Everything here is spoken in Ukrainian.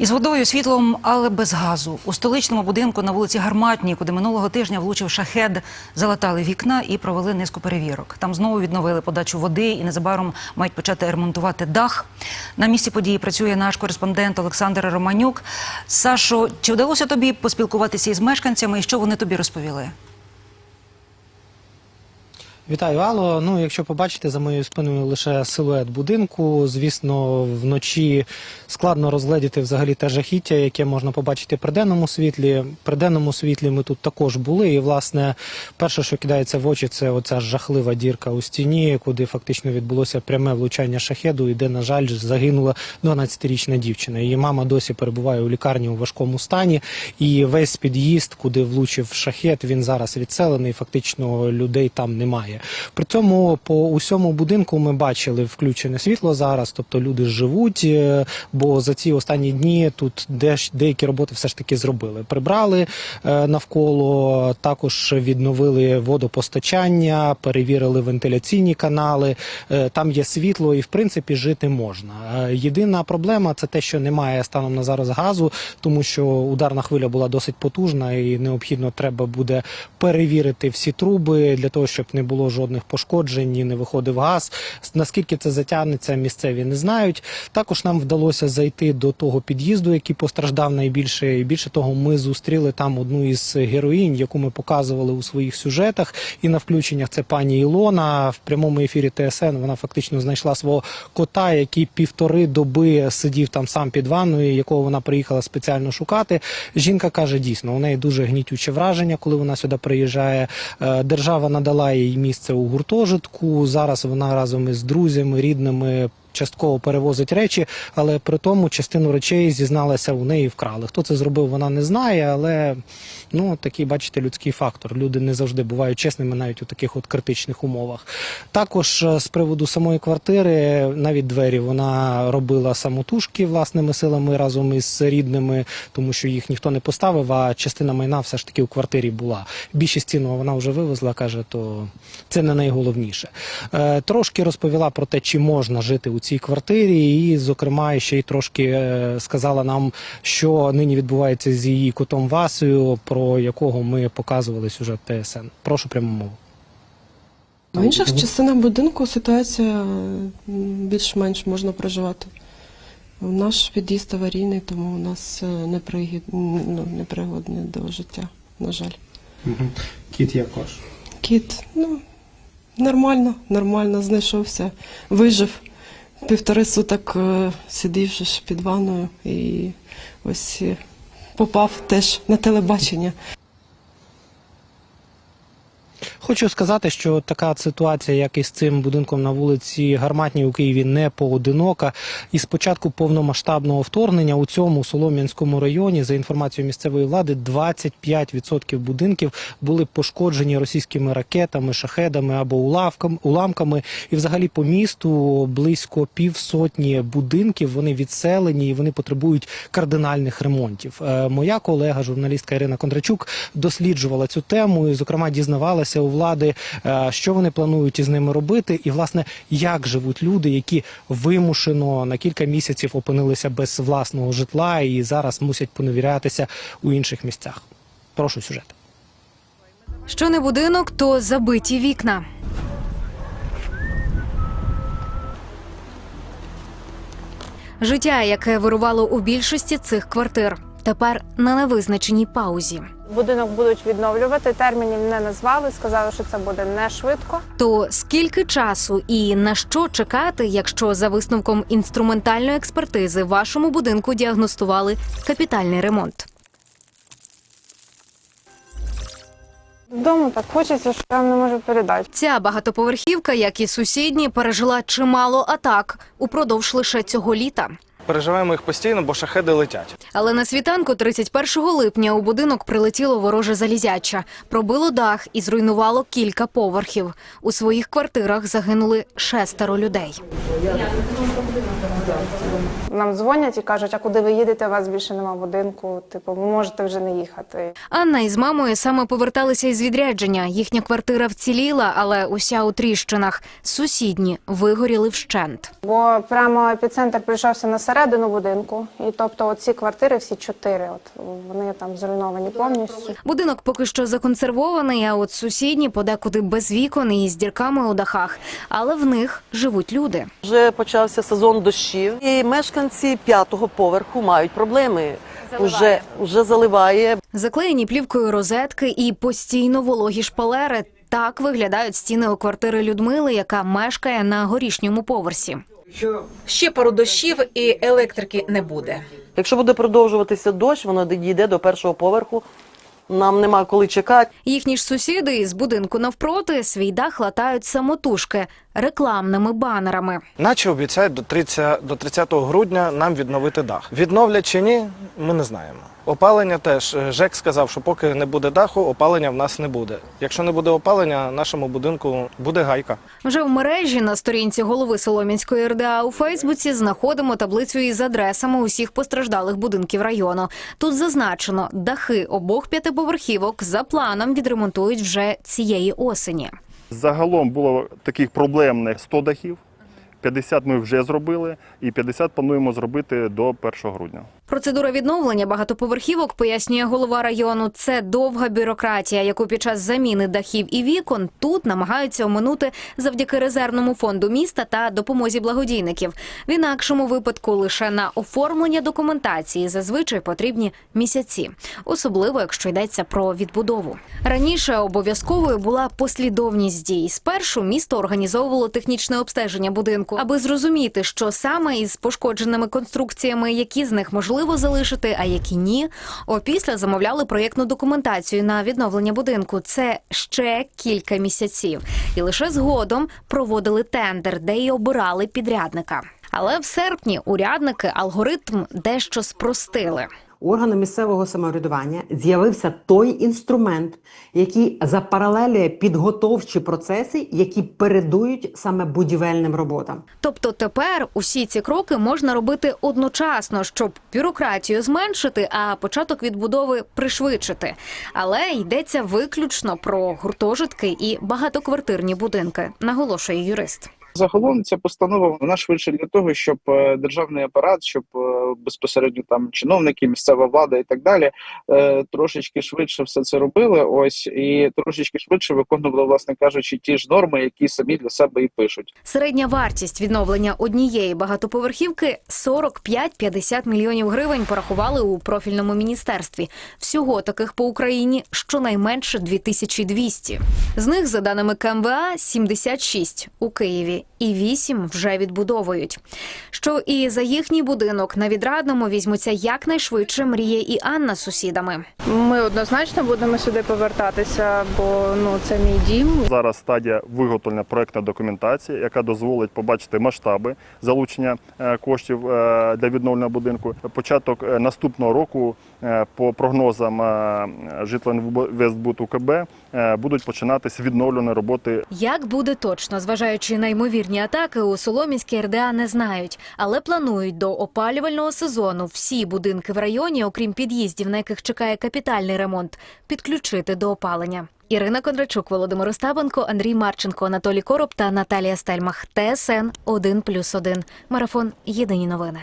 Із водою, світлом, але без газу. У столичному будинку на вулиці Гарматній, куди минулого тижня влучив шахед, залатали вікна і провели низку перевірок. Там знову відновили подачу води і незабаром мають почати ремонтувати дах. На місці події працює наш кореспондент Олександр Романюк. Сашо, чи вдалося тобі поспілкуватися із мешканцями і що вони тобі розповіли? Вітаю, Алло. Ну, якщо побачите за моєю спиною лише силует будинку, звісно, вночі складно розгледіти взагалі те жахіття, яке можна побачити при денному світлі. При денному світлі ми тут також були. І, власне, перше, що кидається в очі, це оця жахлива дірка у стіні, куди фактично відбулося пряме влучання шахеду, і де, на жаль, загинула 12-річна дівчина. Її мама досі перебуває у лікарні у важкому стані. І весь під'їзд, куди влучив шахет, він зараз відселений. Фактично людей там немає. При цьому по усьому будинку ми бачили включене світло зараз, тобто люди живуть. е, Бо за ці останні дні тут деякі роботи все ж таки зробили. Прибрали е, навколо, також відновили водопостачання, перевірили вентиляційні канали. Е, Там є світло, і в принципі жити можна. Єдина проблема це те, що немає станом на зараз газу, тому що ударна хвиля була досить потужна, і необхідно треба буде перевірити всі труби для того, щоб не було жодних пошкоджень, і не виходив газ. Наскільки це затягнеться, місцеві не знають. Також нам вдалося зайти до того під'їзду, який постраждав найбільше. І більше того, ми зустріли там одну із героїнь, яку ми показували у своїх сюжетах. І на включеннях це пані Ілона в прямому ефірі ТСН. Вона фактично знайшла свого кота, який півтори доби сидів там сам під ванною, якого вона приїхала спеціально шукати. Жінка каже, дійсно, у неї дуже гнітюче враження, коли вона сюди приїжджає. Е, Держава надала їй місце у гуртожитку. Зараз вона разом із друзями, рідними. Частково перевозить речі, але при тому частину речей зізналася у неї вкрали. Хто це зробив, вона не знає, але ну такий, бачите, людський фактор. Люди не завжди бувають чесними навіть у таких от критичних умовах. Також е, з приводу самої квартири, навіть двері вона робила самотужки власними силами разом із рідними, тому що їх ніхто не поставив. А частина майна все ж таки у квартирі була. Більшість цінного вона вже вивезла, каже, то це не найголовніше. Е, Трошки розповіла про те, чи можна жити у цій квартирі, і, зокрема, ще й трошки е, сказала нам, що нині відбувається з її котом Васею, про якого ми показували сюжет ТСН. Прошу пряму мову. В інших частинах будинку ситуація більш-менш можна проживати. Наш під'їзд аварійний, тому у нас е, ну, до життя, на жаль. Кіт якож. Кіт, ну, нормально, нормально знайшовся, вижив. Півтори суток е, сидів під ванною і ось е, попав теж на телебачення. Хочу сказати, що така ситуація, як і з цим будинком на вулиці Гарматній у Києві, не поодинока. І з початку повномасштабного вторгнення у цьому Солом'янському районі, за інформацією місцевої влади, 25% будинків були пошкоджені російськими ракетами, шахедами або уламками. І, взагалі, по місту близько півсотні будинків вони відселені і вони потребують кардинальних ремонтів. Е, Моя колега, журналістка Ірина Кондрачук, досліджувала цю тему і, зокрема, дізнавалася у влади, е, що вони планують із ними робити, і власне як живуть люди, які вимушено на кілька місяців опинилися без власного житла і зараз мусять поневірятися у інших місцях. Прошу сюжет. Що не будинок, то забиті вікна. Життя, яке вирувало у більшості цих квартир, тепер на невизначеній паузі. Будинок будуть відновлювати. Термінів не назвали. Сказали, що це буде не швидко. То скільки часу і на що чекати, якщо за висновком інструментальної експертизи вашому будинку діагностували капітальний ремонт? Вдома так хочеться, що я вам не можу передати. Ця багатоповерхівка, як і сусідні, пережила чимало атак упродовж лише цього літа. Переживаємо їх постійно, бо шахеди летять. Але на світанку 31 липня у будинок прилетіло вороже залізяча, пробило дах і зруйнувало кілька поверхів. У своїх квартирах загинули шестеро людей. Нам дзвонять і кажуть, а куди ви їдете? У вас більше нема будинку. Типу, ви можете вже не їхати. Анна із мамою саме поверталися із відрядження. Їхня квартира вціліла, але уся у тріщинах. Сусідні вигоріли вщент. Бо прямо епіцентр прийшовся на середину будинку, і тобто оці квартири всі чотири, от вони там зруйновані повністю. Будинок поки що законсервований, а от сусідні подекуди без вікон і з дірками у дахах. Але в них живуть люди. Вже почався сезон дощів, і мешканці п'ятого поверху мають проблеми. Уже, уже заливає. Заклеєні плівкою розетки і постійно вологі шпалери. Так виглядають стіни у квартири Людмили, яка мешкає на горішньому поверсі. Ще пару дощів і електрики не буде. Якщо буде продовжуватися дощ, воно дійде до першого поверху. Нам нема коли чекати. Їхні ж сусіди із будинку навпроти свій дах латають самотужки рекламними банерами. Наче обіцяють до 30, до 30 грудня нам відновити дах. Відновлять чи ні, ми не знаємо. Опалення теж Е, ЖЕК сказав, що поки не буде даху, опалення в нас не буде. Якщо не буде опалення, нашому будинку буде гайка. Вже в мережі на сторінці голови Солом'янської РДА у Фейсбуці знаходимо таблицю із адресами усіх постраждалих будинків району. Тут зазначено, дахи обох п'ятиповерхівок за планом відремонтують вже цієї осені. Загалом було таких проблемних 100 дахів. 50 ми вже зробили, і 50 плануємо зробити до 1 грудня. Процедура відновлення багатоповерхівок, пояснює голова району, це довга бюрократія, яку під час заміни дахів і вікон тут намагаються оминути завдяки резервному фонду міста та допомозі благодійників. В інакшому випадку лише на оформлення документації зазвичай потрібні місяці, особливо якщо йдеться про відбудову. Раніше обов'язковою була послідовність дій. Спершу місто організовувало технічне обстеження будинку, аби зрозуміти, що саме із пошкодженими конструкціями, які з них можливо залишити, а які ні. Опісля замовляли проєктну документацію на відновлення будинку. Це ще кілька місяців, і лише згодом проводили тендер, де й обирали підрядника. Але в серпні урядники алгоритм дещо спростили. Органу місцевого самоврядування з'явився той інструмент, який запаралелює підготовчі процеси, які передують саме будівельним роботам. Тобто тепер усі ці кроки можна робити одночасно, щоб бюрократію зменшити, а початок відбудови пришвидшити. Але йдеться виключно про гуртожитки і багатоквартирні будинки, наголошує юрист. Загалом ця постанова вона швидше для того, щоб е, державний апарат, щоб е, безпосередньо там чиновники, місцева влада і так далі, е, трошечки швидше все це робили. Ось і трошечки швидше виконували, власне кажучи, ті ж норми, які самі для себе і пишуть. Середня вартість відновлення однієї багатоповерхівки 45-50 мільйонів гривень порахували у профільному міністерстві. Всього таких по Україні щонайменше 2200. З них, за даними КМВА, 76 у Києві і 8 вже відбудовують. Що і за їхній будинок на відрадному візьмуться якнайшвидше мріє і Анна з сусідами. Ми однозначно будемо сюди повертатися, бо ну це мій дім. Зараз стадія виготовлення проектної документації, яка дозволить побачити масштаби залучення е, коштів е, для відновлення будинку. Початок е, наступного року, по прогнозам Житлоінвестбуд УКБ, е, будуть починатись відновлені роботи Як буде точно, зважаючи на ймовірні атаки, у Соломінській РДА не знають, але планують до опалювального сезону всі будинки в районі, окрім під'їздів, на яких чекає капітальний ремонт, підключити до опалення. Ірина Кондрачук, Володимир Остапенко, Андрій Марченко, Анатолій Короб та Наталія Стельмах. ТСН 1+,1. Марафон. Єдині новини.